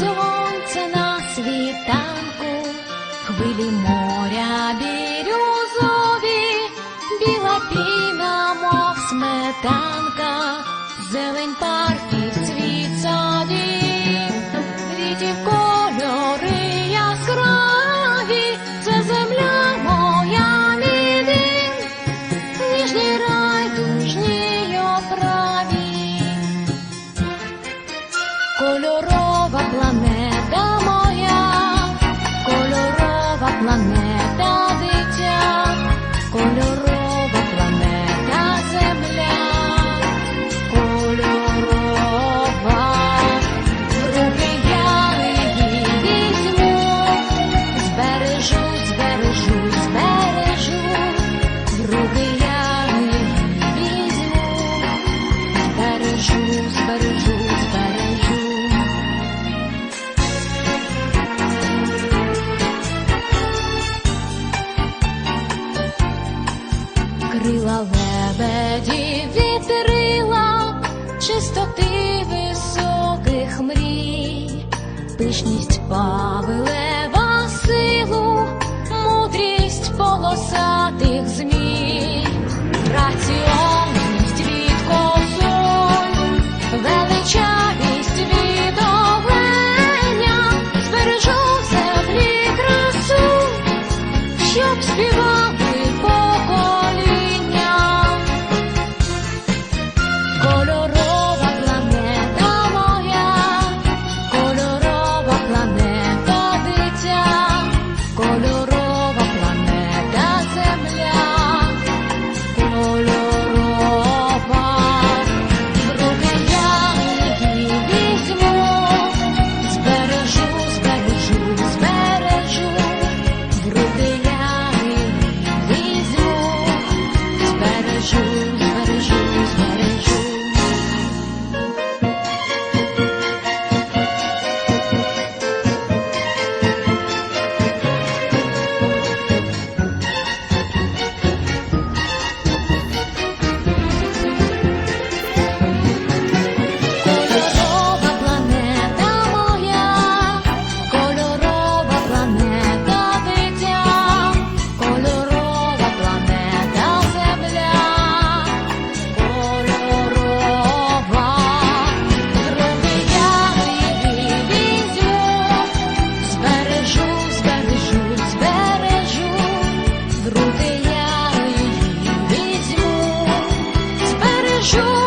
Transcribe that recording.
сонце на світанку, хвилі моря білі. 사랑해 крила лебеді вітрила, чистоти високих мрій, пишність павилева sure.